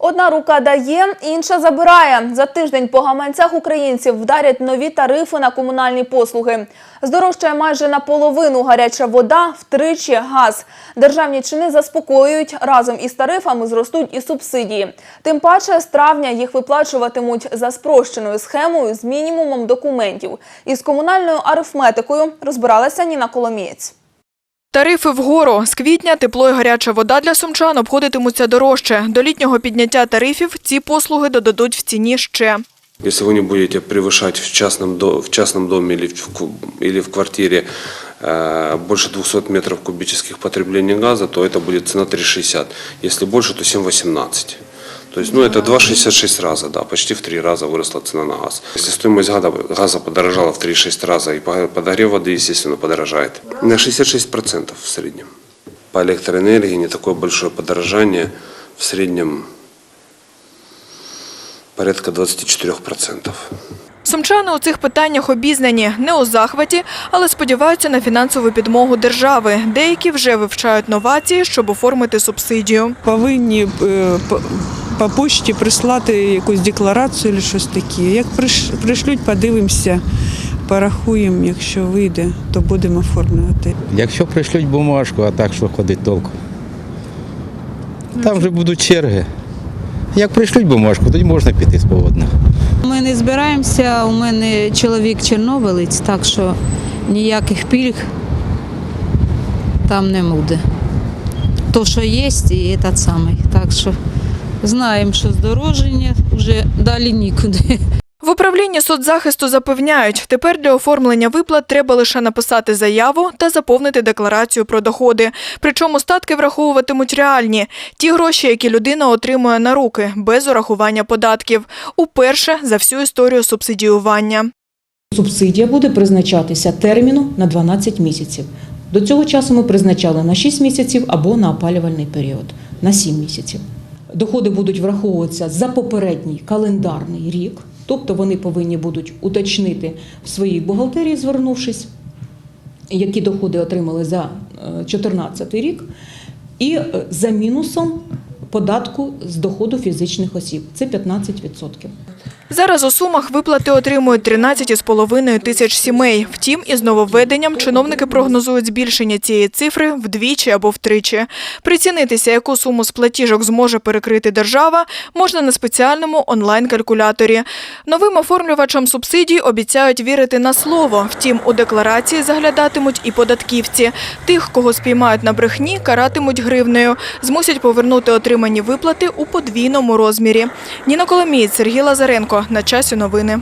Одна рука дає, інша забирає. За тиждень по гаманцях українців вдарять нові тарифи на комунальні послуги. Здорожчає майже наполовину гаряча вода, втричі газ. Державні чини заспокоюють, разом із тарифами зростуть і субсидії. Тим паче з травня їх виплачуватимуть за спрощеною схемою з мінімумом документів. Із комунальною арифметикою розбиралася Ніна Коломієць. Тарифи вгору. З квітня тепло і гаряча вода для сумчан обходитимуться дорожче. До літнього підняття тарифів ці послуги додадуть в ціні ще. Если вы не будете превышать в частном, до- в частном доме или в, ку- или в квартире э, больше 200 метров кубических потребления газа, то это будет цена 3,60. Если больше, то 7,18. То есть, ну, это 2,66 раза, да, почти в 3 раза выросла цена на газ. Если стоимость газа, газа подорожала в 3,6 раза, и по- подогрев воды, естественно, подорожает. На 66% в среднем. По электроэнергии не такое большое подорожание, в среднем порядка 24%. Сумчани у цих питаннях обізнані, не у захваті, але сподіваються на фінансову підмогу держави. Деякі вже вивчають новації, щоб оформити субсидію. повинні е, по- по почті прислати якусь декларацію чи щось таке. Як приш- пришлють, подивимося, порахуємо, якщо вийде, то будемо оформлювати. Якщо пришлють бумажку, а так що ходить толку. Там вже будуть черги. Як пришлють бумажку, тоді можна піти свободно. Ми не збираємося. У мене чоловік чорнобилець, так що ніяких пільг там не буде. То, що є, і той самий. Так що знаємо, що здороження вже далі нікуди. В управлінні соцзахисту запевняють, тепер для оформлення виплат треба лише написати заяву та заповнити декларацію про доходи. Причому статки враховуватимуть реальні – ті гроші, які людина отримує на руки, без урахування податків. Уперше за всю історію субсидіювання. Субсидія буде призначатися терміну на 12 місяців. До цього часу ми призначали на 6 місяців або на опалювальний період на 7 місяців. Доходи будуть враховуватися за попередній календарний рік, тобто вони повинні будуть уточнити в своїй бухгалтерії, звернувшись, які доходи отримали за 2014 рік, і е, за мінусом податку з доходу фізичних осіб це 15%. Зараз у Сумах виплати отримують 13,5 тисяч сімей. Втім, із нововведенням чиновники прогнозують збільшення цієї цифри вдвічі або втричі. Прицінитися, яку суму з платіжок зможе перекрити держава, можна на спеціальному онлайн-калькуляторі. Новим оформлювачам субсидій обіцяють вірити на слово. Втім, у декларації заглядатимуть і податківці. Тих, кого спіймають на брехні, каратимуть гривнею. Змусять повернути отримані виплати у подвійному розмірі. Ніна Коломієць, Сергій Лазаренко. На часі новини.